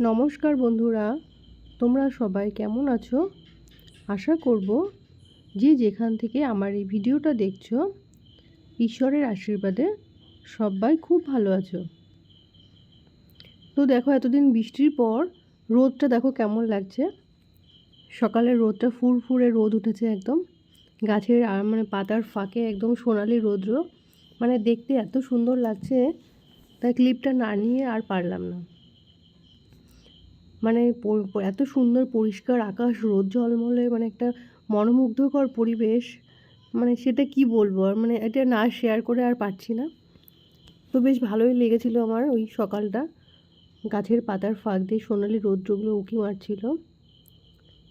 নমস্কার বন্ধুরা, তোমরা সবাই কেমন আছো? আশা করব যে যেখান থেকে আমার এই ভিডিওটা দেখছ, ঈশ্বরের আশীর্বাদে সবাই খুব ভালো আছো। তো দেখো, এতদিন বৃষ্টির পর রোদটা দেখো কেমন লাগছে। সকালে রোদটা ফুরফুরে রোদ উঠেছে একদম। গাছের মানে পাতার ফাঁকে একদম সোনালি রৌদ্র। মানে দেখতে এত সুন্দর লাগছে, তাই ক্লিপটা না নিয়ে আর পারলাম না। মানে এত সুন্দর পরিষ্কার আকাশ, রোদ, ঝলমলে মানে একটা মনোমুগ্ধকর পরিবেশ মানে সেটা কি বলব? আর মানে এটা না শেয়ার করে আর পারছি না। তো বেশ ভালোই লেগেছিলো আমার ওই সকালটা। গাছের পাতার ফাঁক দিয়ে সোনালি রৌদ্রগুলো উঁকি মারছিল।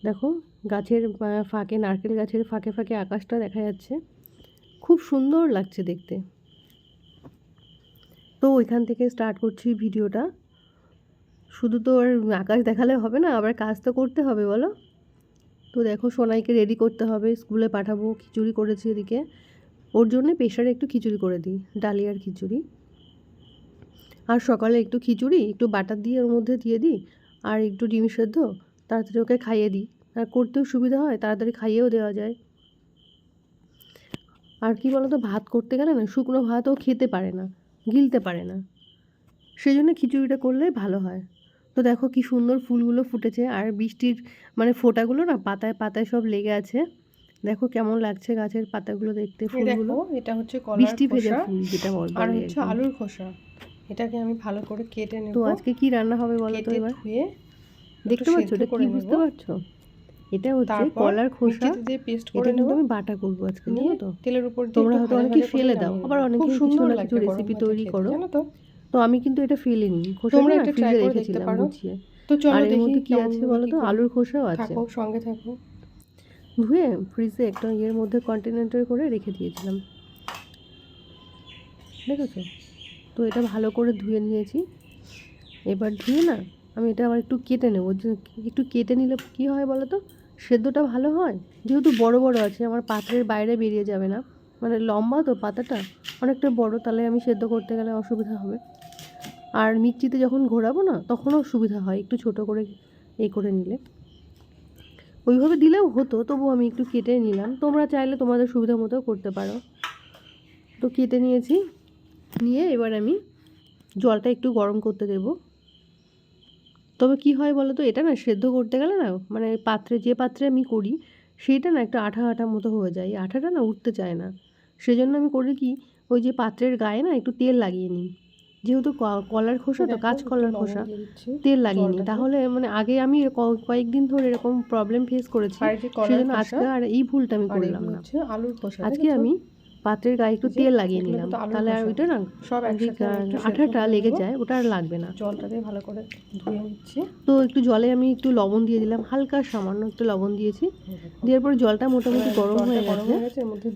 দেখো, গাছের ফাঁকে, নারকেল গাছের ফাঁকে ফাঁকে আকাশটা দেখা যাচ্ছে। খুব সুন্দর লাগছে দেখতে। তো ওইখান থেকে স্টার্ট করছি ভিডিওটা। শুধু তো আর আকাশ দেখালে হবে না, আবার কাজ তো করতে হবে, বলো। তো দেখো সোনাইকে রেডি করতে হবে স্কুলে পাঠাবো, খিচুড়ি করেছি এদিকে। ওর জন্য প্রেশারে একটু খিচুড়ি করে দিই, ডালিয়ার খিচুড়ি। আর সকালে একটু খিচুড়ি, একটু বাটার দিয়ে ওর মধ্যে দিয়ে দিই, আর একটু ডিম সেদ্ধ, তাড়াতাড়ি ওকে খাইয়ে দিই। আর করতেও সুবিধা হয়, তাড়াতাড়ি খাইয়েও দেওয়া যায়। আর কি বলতো, ভাত করতে গেলে না, শুকনো ভাতও খেতে পারে না, গিলতে পারে না। সেই জন্য খিচুড়িটা করলে ভালো হয়। তো দেখো কি সুন্দর ফুলগুলো ফুটেছে আর বৃষ্টির মানে ফোঁটাগুলো না পাতায় পাতায় সব লেগে আছে। দেখো কেমন লাগছে গাছের পাতাগুলো দেখতে ফুলগুলো। এটা হচ্ছে বৃষ্টি ভেজা ফুল যেটা বল আর হচ্ছে আলুর খোসা। এটাকে আমি ভালো করে কেটে নেব। তো আজকে কি রান্না হবে বলো তো এবার? দেখতে পাচ্ছ? এটা কি বুঝতে পারছ? এটা হচ্ছে কলার খোসা। দিয়ে পেস্ট করে নেব। আমি বাটা করব আজকে জানো তো? তেলের উপর তোমরা হয়তো অনেকে ফেলে দাও। আবার অনেকে কিছু না কিছু রেসিপি তৈরি করো। জানো তো? তো আমি কিন্তু এটা ফেলিনি খোসা তোমরা এটা ট্রাই করে দেখতে পারো। তো চলো দেখি মধ্যে কি আছে বলো তো? আলুর খোসাও আছে। থাকো সঙ্গে থাকো। ধুয়ে ফ্রিজে একটা ইয়ের মধ্যে কন্টেনারে করে রেখে দিয়েছিলাম। দেখেছ? তো এটা ভালো করে ধুয়ে নিয়েছি। এবার ধুয়ে না আমি এটা আবার একটু কেটে নেব। একটু কেটে নিলে কী হয় বলো তো? সেদ্ধটা ভালো হয়। যেহেতু বড় বড় আছে আমার পাত্রের বাইরে বেরিয়ে যাবে না। মানে লম্বা তো পাতাটা অনেকটা বড় তাহলে আমি সেদ্ধ করতে গেলে অসুবিধা হবে। আর মিক্সিতে যখন ঘোরাবো না, তখনও সুবিধা হয় একটু ছোট করে এই করে নিলে। ওইভাবে দিলেও হতো তবু আমি একটু কেটে নিলাম। তোমরা চাইলে তোমাদের সুবিধা মতো করতে পারো। তো কেটে নিয়েছি। নিয়ে এবার আমি জলটা একটু গরম করতে দেব। তবে কি হয় বলো তো এটা না সেদ্ধ করতে গেলে না মানে পাত্রে, যে পাত্রে আমি করি সেইটা না একটা আঠা আঠা মতো হয়ে যায়। আঠাটা না উঠতে চায় না। সেজন্য আমি করি কি, ওই যে পাত্রের গায়ে না একটু তেল লাগিয়ে নিই। যেহেতু কলার খোসা তো কাঁচ কলার খোসা তেল লাগিয়ে নিই তাহলে মানে আগে আমি কয়েকদিন ধরে এরকম প্রবলেম ফেস করেছি। সেজন্য আজকে আর এই ভুলটা আমি করলাম না। আলুর খোসা আজকে আমি পাত্রের গায়ে একটু তেল লাগিয়ে নিলাম। তাহলে আর ওইটা না সব আঠাটা লেগে যায় ওটা আর লাগবে না। জলটা দিয়ে ভালো করে ধুয়ে নিচ্ছি। তো একটু জলে আমি একটু লবণ দিয়ে দিলাম হালকা সামান্য একটু লবণ দিয়েছি। দেওয়ার পর জলটা মোটামুটি গরম হয়ে গেছে।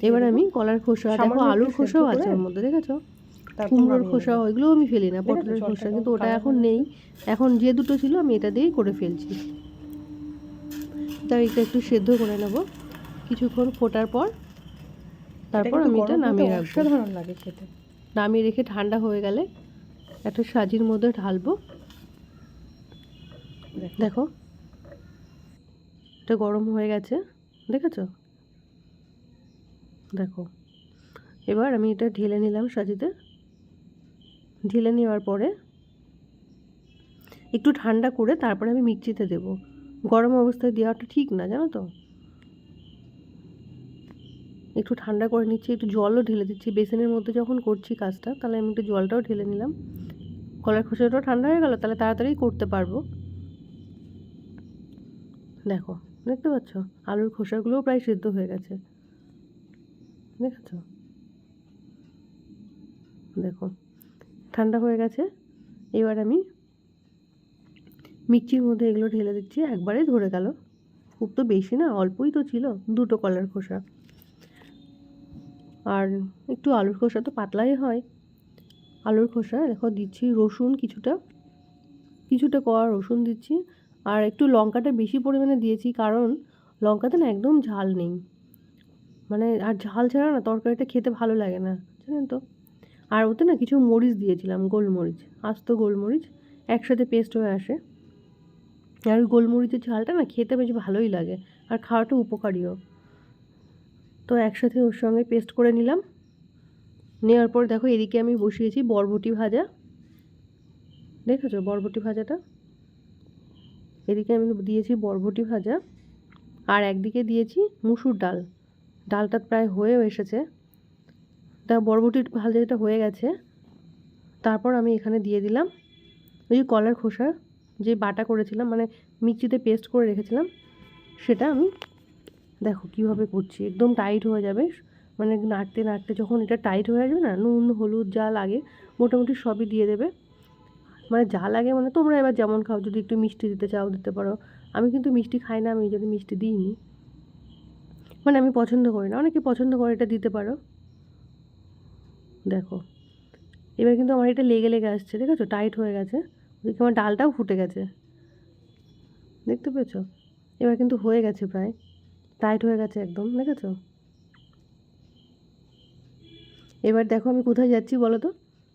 এবার আমি কলার খোসা দেখো আলুর খোসাও আছে ওর মধ্যে দেখেছ? কুমড়োর খোসা ওইগুলোও আমি ফেলি না পটলের খোসা কিন্তু ওটা এখন নেই। এখন যে দুটো ছিল আমি এটা দিয়েই করে ফেলছি। তার এটা একটু সেদ্ধ করে নেব। কিছুক্ষণ ফোটার পর তারপর আমি এটা নামিয়ে রাখব। সাধারণ লাগে খেতে। নামিয়ে রেখে ঠান্ডা হয়ে গেলে একটা সাজির মধ্যে ঢালবো। দেখো। এটা গরম হয়ে গেছে দেখেছ? দেখো। এবার আমি এটা ঢেলে নিলাম সাজিতে। ঢেলে নেওয়ার পরে একটু ঠান্ডা করে তারপরে আমি মিক্সিতে দেব। গরম অবস্থায় দেওয়াটা ঠিক না, জানো তো? একটু ঠান্ডা করে নিচ্ছি, একটু জলও ঢেলে দিচ্ছি। বেসিনের মধ্যে যখন করছি কাজটা, তাহলে আমি একটু জলটাও ঢেলে নিলাম। কলার খোসাটাও ঠান্ডা হয়ে গেল, তাহলে তাড়াতাড়ি করতে পারব। দেখো, দেখতে পাচ্ছ? আলুর খোসাগুলোও প্রায় সিদ্ধ হয়ে গেছে। দেখেছ? দেখো। ঠান্ডা হয়ে গেছে, এবার আমি মিক্সির মধ্যে এগুলো ঢেলে দিচ্ছি, একবারে ধরে গেল। খুব তো বেশি না, অল্পই তো ছিল, দুটো কলার খোসা। আর একটু আলুর খোসা তো পাতলাই হয়। আলুর খোসা, দেখো দিচ্ছি রসুন কিছুটা কিছুটা কড়া রসুন দিচ্ছি, আর একটু লঙ্কাটা বেশি পরিমাণে দিয়েছি, কারণ লঙ্কাতে না একদম ঝাল নেই। মানে আর ঝাল ছাড়া না তরকারিটা খেতে ভালো লাগে না, জানেন তো? আর ওতে না কিছু মরিচ দিয়েছিলাম, গোলমরিচ, আস্ত গোলমরিচ, একসাথে পেস্ট হয়ে আসে। আর ওই গোলমরিচের ঝালটা না খেতে বেশ ভালোই লাগে আর খাওয়াটা উপকারীও। তো একসাথে ওর সঙ্গে পেস্ট করে নিলাম। নেওয়ার পর দেখো এদিকে আমি বসিয়েছি বরবটি ভাজা। দেখেছ বরবটি ভাজাটা? এদিকে আমি দিয়েছি বরবটি ভাজা। আর একদিকে দিয়েছি মুসুর ডাল। ডালটা প্রায় হয়েও এসেছে। তা বরবটির ভাজাটা হয়ে গেছে। তারপর আমি এখানে দিয়ে দিলাম ওই কলার খোসা, যে বাটা করেছিলাম মানে মিক্সিতে পেস্ট করে রেখেছিলাম, সেটা আমি দেখো কীভাবে করছি। একদম টাইট হয়ে যাবে মানে নাড়তে নাড়তে যখন এটা টাইট হয়ে যাবে না, নুন, হলুদ যা লাগে, মোটামুটি সবই দিয়ে দেবে। মানে যা লাগে মানে তোমরা এবার যেমন খাও, যদি একটু মিষ্টি দিতে চাও, দিতে পারো। আমি কিন্তু মিষ্টি খাই না, আমি যদি মিষ্টি দিইনি। মানে আমি পছন্দ করি না, অনেকে পছন্দ করে এটা দিতে পারো। দেখো। এবার কিন্তু আমার এটা লেগে লেগে আসছে দেখেছ টাইট হয়ে গেছে। ওদিকে আমার ডালটাও ফুটে গেছে। দেখতে পেয়েছ? এবার কিন্তু হয়ে গেছে প্রায়। টাইট হয়ে গেছে একদম, দেখেছ? এবার দেখো আমি কোথায় যাচ্ছি বলো তো?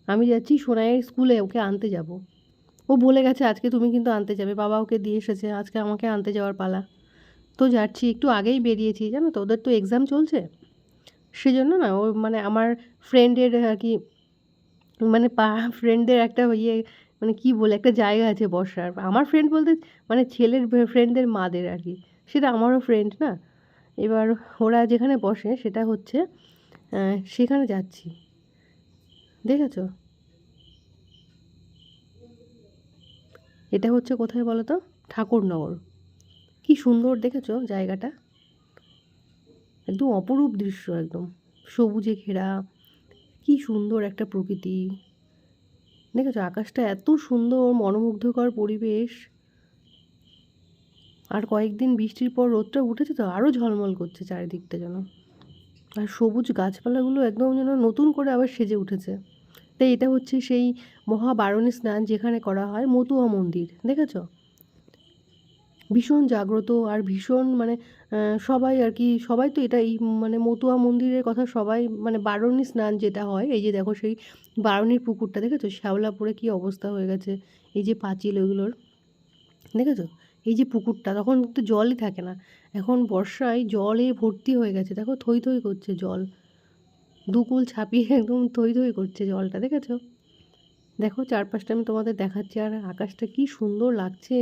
আমি যাচ্ছি সোনাইয়ের স্কুলে, ওকে আনতে যাব। ও বলে গেছে, আজকে তুমি কিন্তু আনতে যাবে। বাবা ওকে দিয়ে এসেছে, আজকে আমাকে আনতে যাওয়ার পালা। তো যাচ্ছি, একটু আগেই বেরিয়েছি, জানো তো? ওদের তো এক্সাম চলছে। সেজন্য না, ও মানে আমার ফ্রেন্ডের আর কি মানে পা ফ্রেন্ডদের একটা ইয়ে মানে কি বলে, একটা জায়গা আছে বসার। আমার ফ্রেন্ড বলতে মানে ছেলের ফ্রেন্ডদের মাদের আর কি। সেটা আমারও ফ্রেন্ড না। এবার ওরা যেখানে বসে সেটা হচ্ছে সেখানে যাচ্ছি। দেখেছ? এটা হচ্ছে কোথায় বলো তো ঠাকুরনগর। কি সুন্দর, দেখেছ জায়গাটা? একদম অপরূপ দৃশ্য, একদম। সবুজে ঘেরা, কি সুন্দর একটা প্রকৃতি। দেখেছ, আকাশটা এত সুন্দর, মনোমুগ্ধকর পরিবেশ। আর কয়েকদিন বৃষ্টির পর রোদটা উঠেছে তো আরও ঝলমল করছে চারিদিকটা যেন। আর সবুজ গাছপালাগুলো একদম যেন নতুন করে আবার সেজে উঠেছে। তাই এটা হচ্ছে সেই মহাবারণী স্নান যেখানে করা হয়, মতুয়া মন্দির। দেখেছ? ভীষণ জাগ্রত আর ভীষণ মানে সবাই আর কি, সবাই তো এটা এই মানে মতুয়া মন্দিরের কথা সবাই মানে বারণী স্নান যেটা হয়, এই যে দেখো সেই বারণীর পুকুরটা, দেখেছ? শ্যাওলা পড়ে কী অবস্থা হয়ে গেছে, এই যে পাঁচিল ওইগুলোর দেখেছ? এই যে পুকুরটা, তখন তো জলই থাকে না, এখন বর্ষায় জলে ভর্তি হয়ে গেছে, দেখো থই থই করছে জল, দুকুল ছাপিয়ে একদম থই থই করছে জলটা, দেখেছ? দেখো চারপাশটা আমি তোমাদের দেখাচ্ছি, আর আকাশটা কি সুন্দর লাগছে।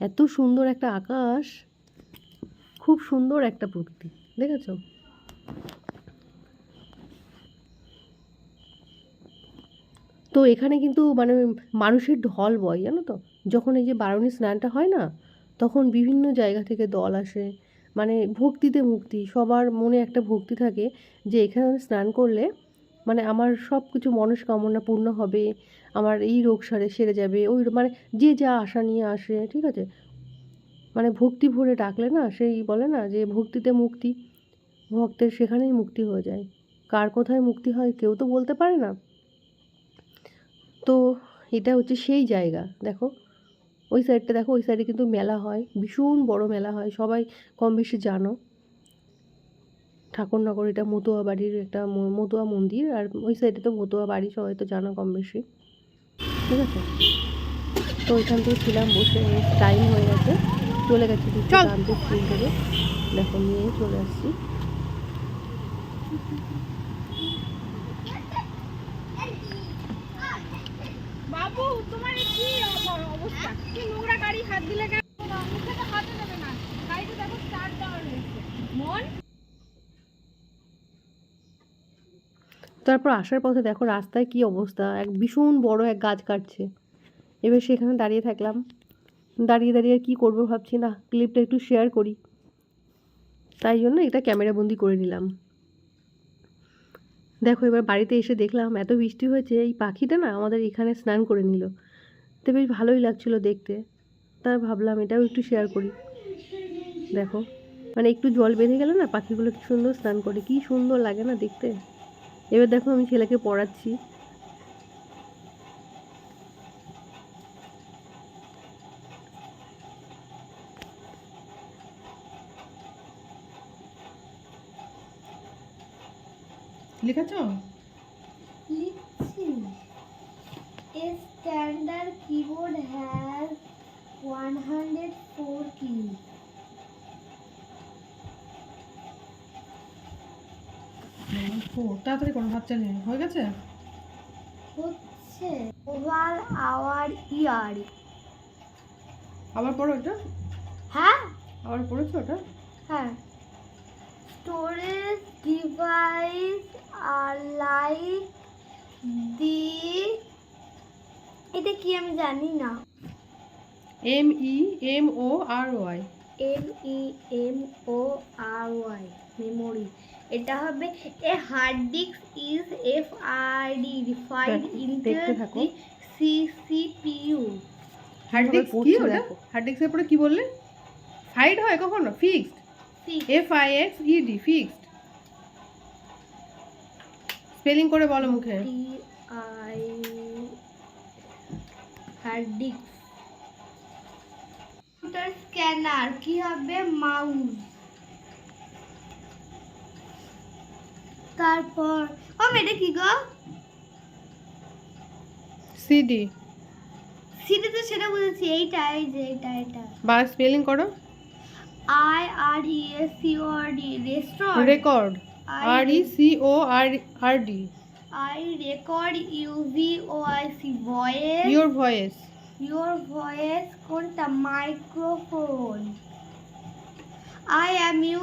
এত সুন্দর একটা আকাশ, খুব সুন্দর একটা প্রকৃতি, দেখেছ? তো এখানে কিন্তু মানে মানুষের ঢল বয়, জানো তো? যখন এই যে বারণী স্নানটা হয় না, তখন বিভিন্ন জায়গা থেকে দল আসে মানে ভক্তিতে মুক্তি, সবার মনে একটা ভক্তি থাকে যে এখানে স্নান করলে মানে আমার সব কিছু মনস্কামনা পূর্ণ হবে, আমার এই রোগ সারে সেরে যাবে, ওই মানে যে যা আশা নিয়ে আসে, ঠিক আছে? মানে ভক্তি ভরে ডাকলে না, সেই বলে না যে ভক্তিতে মুক্তি, ভক্তের সেখানেই মুক্তি হয়ে যায়। কার কোথায় মুক্তি হয় কেউ তো বলতে পারে না। তো এটা হচ্ছে সেই জায়গা, দেখো? ওই সাইডটা দেখো, ওই সাইডে কিন্তু মেলা হয়, ভীষণ বড় মেলা হয়, সবাই কম বেশি জানো। ঠাকুরনগর এটা মতুয়া বাড়ির একটা মতুয়া মন্দির আর ওই সাইডে তো মতুয়া বাড়ি সবাই তো জানো কম বেশি। ঠিক আছে? তো ওইখান থেকে ছিলাম বসে টাইম হয়ে গেছে। চলে গেছে কিছু চল। আনতে স্কুল থেকে দেখো নিয়ে চলে আসছি। বাবু তোমার কি অবস্থা? কি নোংরা গাড়ি হাত দিলে কেন? হাতে দেবে না গাড়িতে দেখো স্টার্ট দেওয়া রয়েছে মন তারপর আসার পথে দেখো রাস্তায় কি অবস্থা? এক ভীষণ বড় এক গাছ কাটছে। এবার সেখানে দাঁড়িয়ে থাকলাম। দাঁড়িয়ে দাঁড়িয়ে আর কী করব ভাবছি না ক্লিপটা একটু শেয়ার করি। তাই জন্য এটা ক্যামেরা বন্দি করে নিলাম। দেখো এবার বাড়িতে এসে দেখলাম, এত বৃষ্টি হয়েছে, এই পাখিটা না আমাদের এখানে স্নান করে নিল। তো বেশ ভালোই লাগছিল দেখতে। তাই ভাবলাম এটাও একটু শেয়ার করি। দেখো মানে একটু জল বেঁধে গেলে না পাখিগুলো কি সুন্দর স্নান করে, কি সুন্দর লাগে না দেখতে। এবার দেখো আমি ছেলেকে পড়াচ্ছি। লিখেছ? লিখছি। A standard keyboard has 100 ও তাড়াতাড়ি করো হাত চালিয়ে হয়ে গেছে? হচ্ছে ওভার আওয়ার ইয়ার। আবার পড়ো এটা? হ্যাঁ? আবার পড়েছো ওটা হ্যাঁ। স্টোরেজ ডিভাইস আর লাইক দি এটা কি আমি জানি না। M E M O R Y M E M O R Y memory এটা হবে a hard disk is F R D refined দেখ- into C C P U hard disk কি ওটা। হার্ড ডিস্কের পরে কি বললে? ফাইড হয় কখনো? Fixed F I X E D fixed spelling করে বলো মুখে। T I hard disk computer scanner কি হবে? মাউস তারপর ও এটা কি গো? সিডি। সিটি তো সেটা বুঝেছি এইটা এই যে এটা এটা বা স্পেলিং করো। I R E S C O R D restaurant record R E C O R R D. I record you V O I C voice your voice Your voice কোনটা? Microphone I am you